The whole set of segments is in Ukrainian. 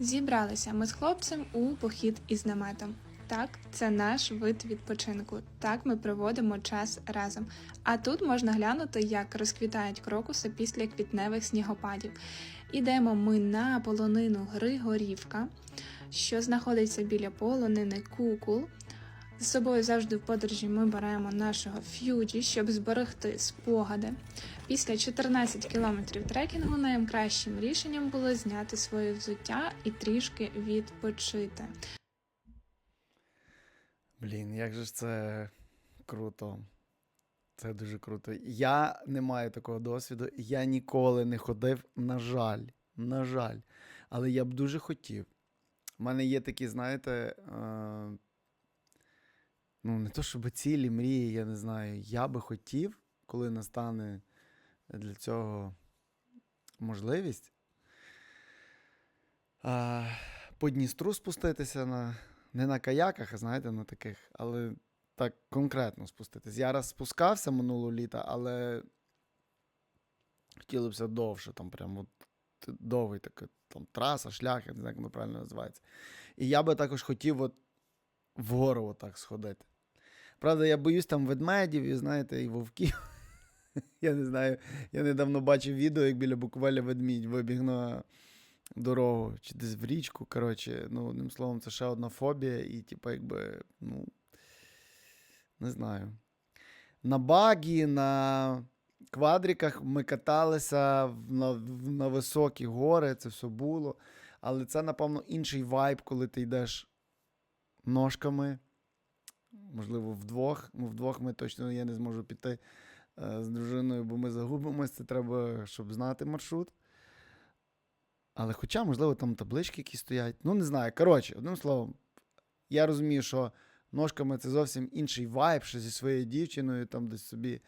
Зібралися ми з хлопцем у похід із наметом. Так, це наш вид відпочинку. Так ми проводимо час разом. А тут можна глянути, як розквітають крокуси після квітневих снігопадів. Ідемо ми на полонину Григорівка, що знаходиться біля полонини Кукул. З собою завжди в подорожі ми беремо нашого ф'юджі, щоб зберегти спогади. Після 14 кілометрів трекінгу найкращим рішенням було зняти своє взуття і трішки відпочити. Блін, як же ж це круто. Це дуже круто. Я не маю такого досвіду. Я ніколи не ходив, на жаль. На жаль. Але я б дуже хотів. У мене є такі, знаєте, е, ну, не то щоб цілі, мрії, я не знаю. Я би хотів, коли настане для цього можливість, по Дністру спуститися на, не на каяках, а знаєте, на таких, але так конкретно спуститись. Я раз спускався минулого літа, але хотілося б довше, там прямо от, довгий такий там траса, шлях, я не знаю, як воно правильно називається. І я би також хотів от вгору отак сходити. Правда, я боюсь там ведмедів і, знаєте, і вовків. Я не знаю. Я недавно бачив відео, як біля Буковеля ведмідь вибіг на дорогу чи десь в річку. Коротше, ну, одним словом, це ще одна фобія, і, типу, якби, ну, не знаю. На багі, на квадриках ми каталися на, на високі гори, це все було. Але це, напевно, інший вайб, коли ти йдеш ножками. Можливо, вдвох. Ну, вдвох ми точно я не зможу піти з дружиною, бо ми загубимося. Це треба, щоб знати маршрут. Але хоча, можливо, там таблички якісь стоять. Ну, не знаю. Коротше, одним словом, я розумію, що ножками це зовсім інший вайб, що зі своєю дівчиною там десь собі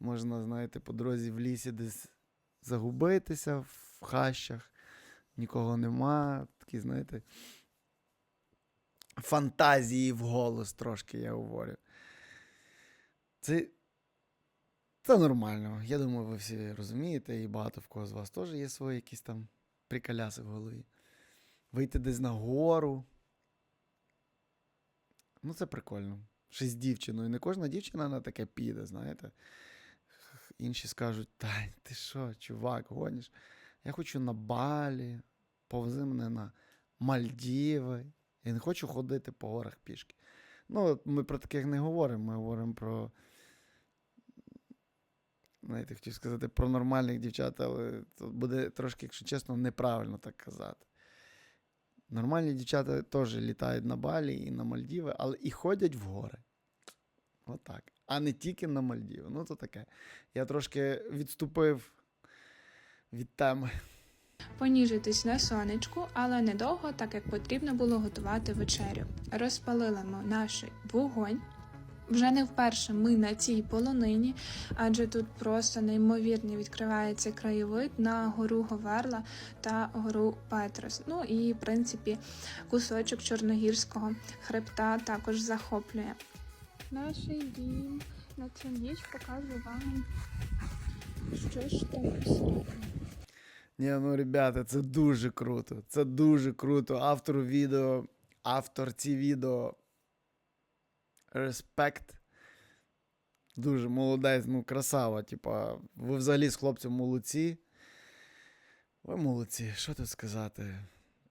можна, знаєте, по дорозі в лісі десь загубитися в хащах, нікого нема. Такі, знаєте, фантазії в голос трошки, я говорю. Це, це нормально. Я думаю, ви всі розумієте, і багато в кого з вас теж є свої якісь там приколяси в голові. Вийти десь на гору. Ну, це прикольно. Ще з дівчиною. Не кожна дівчина на таке піде, знаєте. Інші скажуть: та ти що, чувак, гониш? Я хочу на Балі, повзи мене на Мальдіви. Я не хочу ходити по горах пішки. Ну, ми про таких не говоримо. Ми говоримо про. Знаєте, хотів сказати про нормальних дівчат, але це буде трошки, якщо чесно, неправильно так казати. Нормальні дівчата теж літають на Балі і на Мальдіви, але і ходять в гори. Отак. А не тільки на Мальдіви. Ну, то таке. Я трошки відступив від теми. Поніжитись на сонечку, але недовго, так як потрібно було готувати вечерю. Розпалили ми наш вогонь. Вже не вперше ми на цій полонині, адже тут просто неймовірний відкривається краєвид на гору Говерла та гору Петрос. Ну і, в принципі, кусочок чорногірського хребта також захоплює. Наш дім на цю ніч показує вам, що ж там. Ні, ну, ребята, це дуже круто. Це дуже круто. Автору відео, авторці відео. Респект. Дуже молодець, ну, красава. Типа, ви взагалі з хлопцем молодці. Ви молодці, що тут сказати?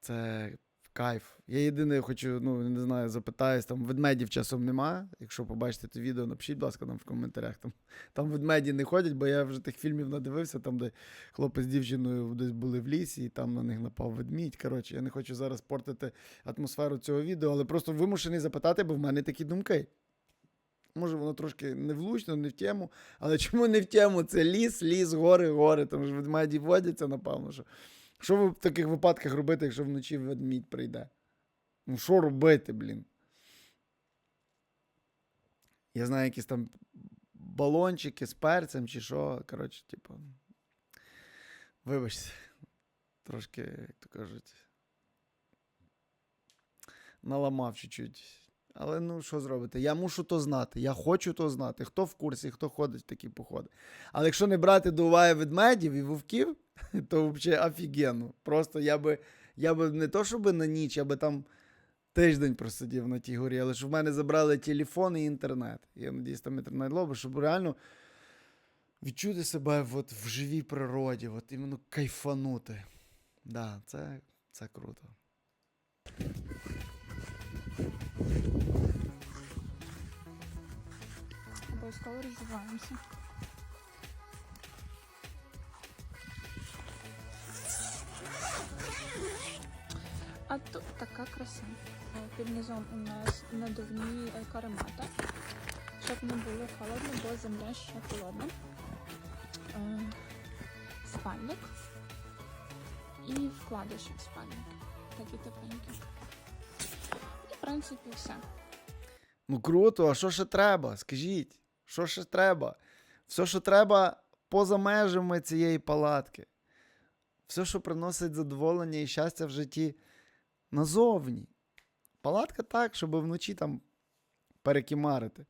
Це кайф. Я єдине хочу, ну, не знаю, запитаюсь, там ведмедів часом нема. Якщо побачите це відео, напишіть, будь ласка, нам в коментарях. Там, там ведмеді не ходять, бо я вже тих фільмів надивився, там, де хлопець з дівчиною десь були в лісі, і там на них напав ведмідь. Коротше, я не хочу зараз портити атмосферу цього відео, але просто вимушений запитати, бо в мене такі думки. Може, воно трошки не влучно, не в тему, але чому не в тему? Це ліс, ліс, гори, гори. Там ж ведмеді водяться, напевно. Що, що ви в таких випадках робити, якщо вночі ведмідь прийде? Ну, що робити, блін? Я знаю, якісь там балончики з перцем чи що. Коротше, типу. Вибачте, трошки, як то кажуть, наламав чуть-чуть. Але ну що зробити? Я мушу то знати. Я хочу то знати. Хто в курсі, хто ходить в такі походи. Але якщо не брати до уваги ведмедів і вовків, то взагалі офігенно. Просто я би, Я би не то, щоб на ніч, я би там тиждень просидів на тій горі, але щоб в мене забрали телефон і інтернет. Я надіюсь, там інтернет лоби, щоб реально відчути себе от в живій природі, от іменно кайфанути. Да, це, це круто. Обов'язково розвиваємося. Тут така краса. Е, Під низом у нас надувні е, каремата, щоб не було холодно, бо земля ще холодна. Е, Спальник і вкладиші в спальник. Такі тепленькі. І, в принципі, все. Ну круто, а що ще треба? Скажіть, що ще треба? Все, що треба поза межами цієї палатки. Все, що приносить задоволення і щастя в житті назовні. Палатка так, щоб вночі там перекимарити.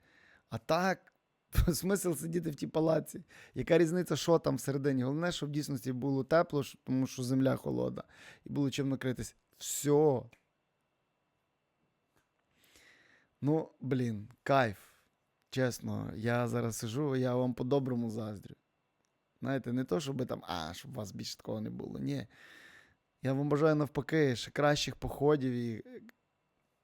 А так, смисл сидіти в тій палатці. Яка різниця, що там всередині? Головне, щоб в дійсності було тепло, тому що земля холодна, і було чим накритись. Все. Ну, блін, кайф. Чесно, я зараз сижу, я вам по-доброму заздрю. Знаєте, не то, щоб там, а, щоб у вас більше такого не було. Ні. Я вам бажаю навпаки, ще кращих походів і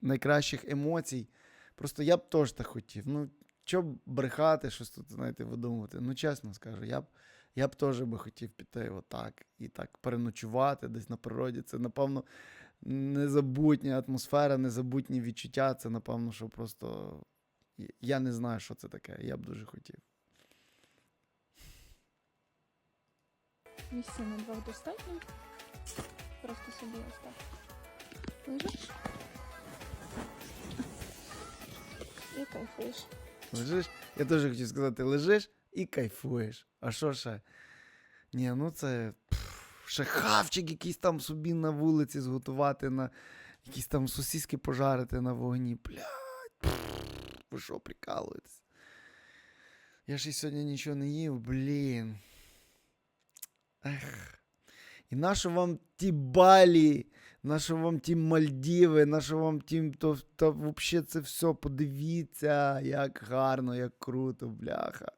найкращих емоцій. Просто я б теж так хотів. Ну, що б брехати, щось тут, знаєте, видумувати. Ну, чесно скажу, я б, я б теж би хотів піти отак і так переночувати десь на природі. Це, напевно, незабутня атмосфера, незабутні відчуття. Це, напевно, що просто. Я не знаю, що це таке. Я б дуже хотів. Місця на двох достатньо. Просто собі ось. Лежиш. І кайфуєш. Лежиш, я теж хотів сказати, лежиш і кайфуєш. А що ще? Ні, ну це пф, хавчик якийсь там собі на вулиці зготувати, на якісь там сосиски пожарити на вогні. Блядь, ви що, прикалуєтесь? Я ж і сьогодні нічого не їв, блін. Ех. І нащо вам ті балі, нащо вам ті Мальдіви, нащо вам ті, то, то взагалі це все, подивіться, як гарно, як круто, бляха.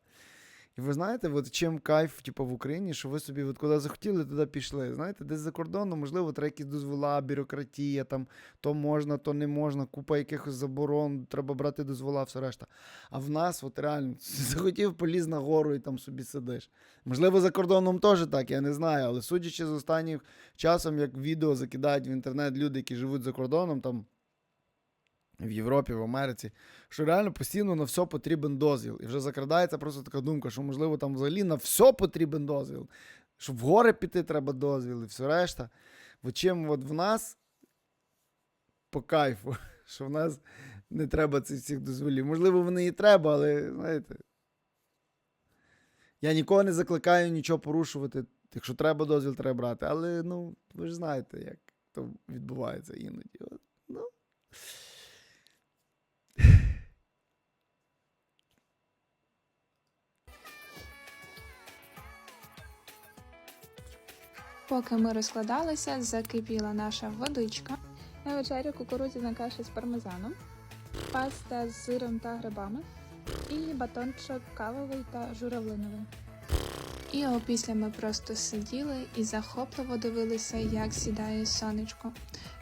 І ви знаєте, от чим кайф, типу, в Україні, що ви собі от куди захотіли, туди пішли. Знаєте, десь за кордоном, можливо, треба якісь дозвола, бюрократія, там то можна, то не можна, купа якихось заборон, треба брати дозвола, все решта. А в нас, от реально, захотів поліз на гору і там собі сидиш. Можливо, за кордоном теж так, я не знаю, але судячи з останнім часом, як відео закидають в інтернет люди, які живуть за кордоном, там в Європі, в Америці, що реально постійно на все потрібен дозвіл. І вже закрадається просто така думка, що, можливо, там взагалі на все потрібен дозвіл. Що в гори піти треба дозвіл і все решта. Бо чим от в нас по кайфу, що в нас не треба цих всіх дозволів. Можливо, вони і треба, але знаєте. Я нікого не закликаю нічого порушувати. Якщо треба дозвіл, треба брати. Але ну, ви ж знаєте, як то відбувається іноді. Ну. Поки ми розкладалися, закипіла наша водичка. На вечерю кукурудзяна каша з пармезаном, паста з сиром та грибами і батончик кавовий та журавлиновий. І опісля ми просто сиділи і захопливо дивилися, як сідає сонечко.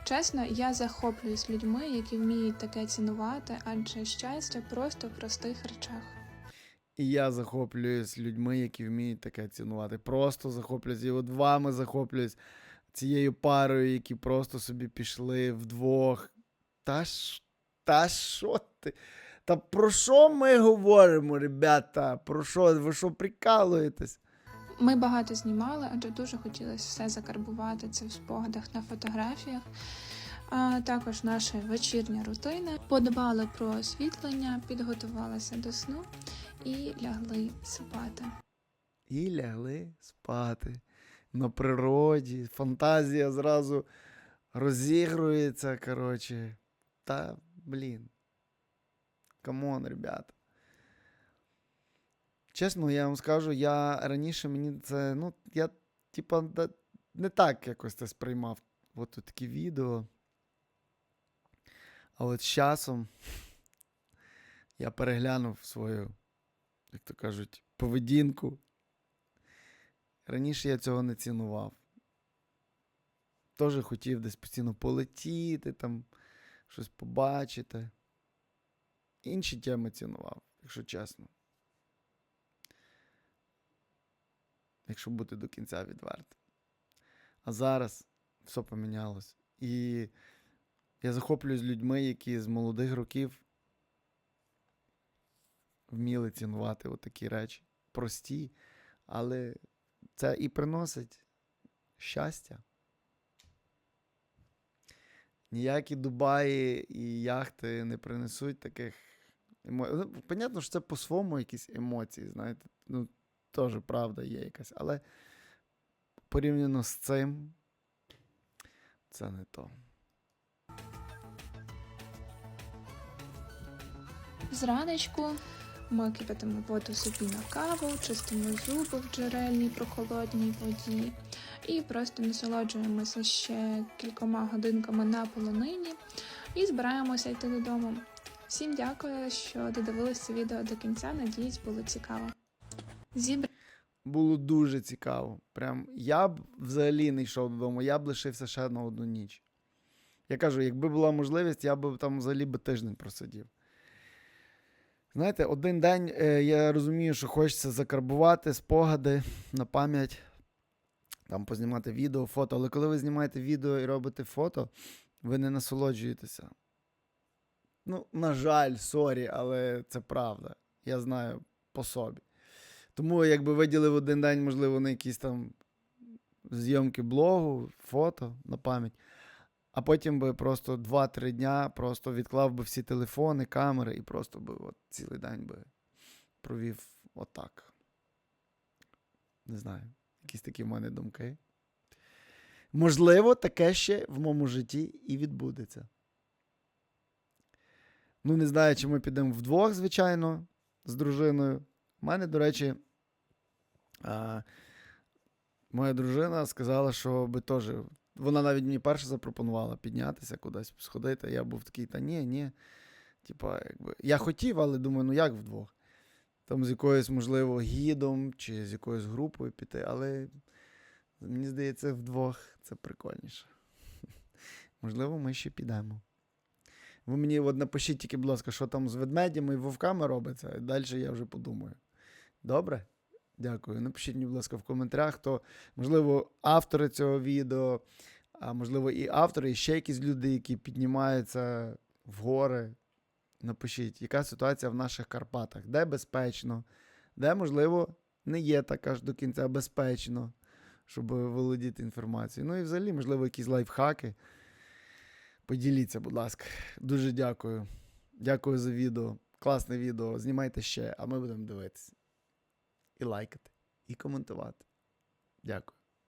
Чесно, я захоплююсь людьми, які вміють таке цінувати, адже щастя просто в простих речах. І я захоплююсь людьми, які вміють таке цінувати. Просто захоплююсь. І от вами захоплююсь цією парою, які просто собі пішли вдвох. Та ж, та що ти? Та про що ми говоримо, ребята? Про що? Ви що прикалуєтесь? Ми багато знімали, адже дуже хотілося все закарбувати це в спогадах на фотографіях. А також наша вечірня рутина. Подбали про освітлення, підготувалися до сну і лягли спати. І лягли спати. На природі. Фантазія зразу розігрується, коротше. Та, блін. Камон, ребята. Чесно, я вам скажу, я раніше мені це, ну, я, типа, не так якось це сприймав. от тут відео. А от з часом я переглянув свою, як то кажуть, поведінку. Раніше я цього не цінував. Теж хотів десь постійно полетіти, там, щось побачити. Інші теми цінував, якщо чесно. Якщо бути до кінця відвертим. А зараз все помінялось. І я захоплююсь людьми, які з молодих років вміли цінувати отакі речі. Прості, але це і приносить щастя. Ніякі Дубаї і яхти не принесуть таких емоцій. Понятно, що це по-своєму якісь емоції, знаєте. Ну, теж правда є якась, але порівняно з цим, це не то. Зранечку ми кипятимо воду собі на каву, чистимо зуби в джерельній прохолодній воді і просто насолоджуємося ще кількома годинками на полонині і збираємося йти додому. Всім дякую, що додивилися відео до кінця. Надіюсь, було цікаво. Зібр... Було дуже цікаво. Прям я б взагалі не йшов додому, я б лишився ще на одну ніч. Я кажу, якби була можливість, я б там взагалі би тиждень просидів. Знаєте, один день е, я розумію, що хочеться закарбувати спогади на пам'ять, там познімати відео, фото. Але коли ви знімаєте відео і робите фото, ви не насолоджуєтеся. Ну, на жаль, сорі, але це правда. Я знаю по собі. Тому якби виділив один день, можливо, на якісь там зйомки блогу, фото на пам'ять, а потім би просто 2-3 дня просто відклав би всі телефони, камери і просто би от цілий день би провів отак. Не знаю, якісь такі в мене думки. Можливо, таке ще в моєму житті і відбудеться. Ну, не знаю, чи ми підемо вдвох, звичайно, з дружиною. У мене, до речі, а, моя дружина сказала, що би теж. Вона навіть мені перше запропонувала піднятися кудись, сходити. Я був такий, та ні, ні. Типа, якби. Я хотів, але думаю, ну як вдвох? Там з якоюсь, можливо, гідом чи з якоюсь групою піти, але мені здається, вдвох це прикольніше. Можливо, ми ще підемо. Ви мені от напишіть тільки, будь ласка, що там з ведмедями і вовками робиться, і далі я вже подумаю. Добре? Дякую. Напишіть мені, будь ласка, в коментарях, хто, можливо, автори цього відео, а можливо, і автори, і ще якісь люди, які піднімаються в гори. Напишіть, яка ситуація в наших Карпатах, де безпечно, де, можливо, не є так аж до кінця безпечно, щоб володіти інформацією. Ну і взагалі, можливо, якісь лайфхаки. Поділіться, будь ласка. Дуже дякую. Дякую за відео. Класне відео. Знімайте ще, а ми будемо дивитися. І лайкати, і коментувати. Дякую.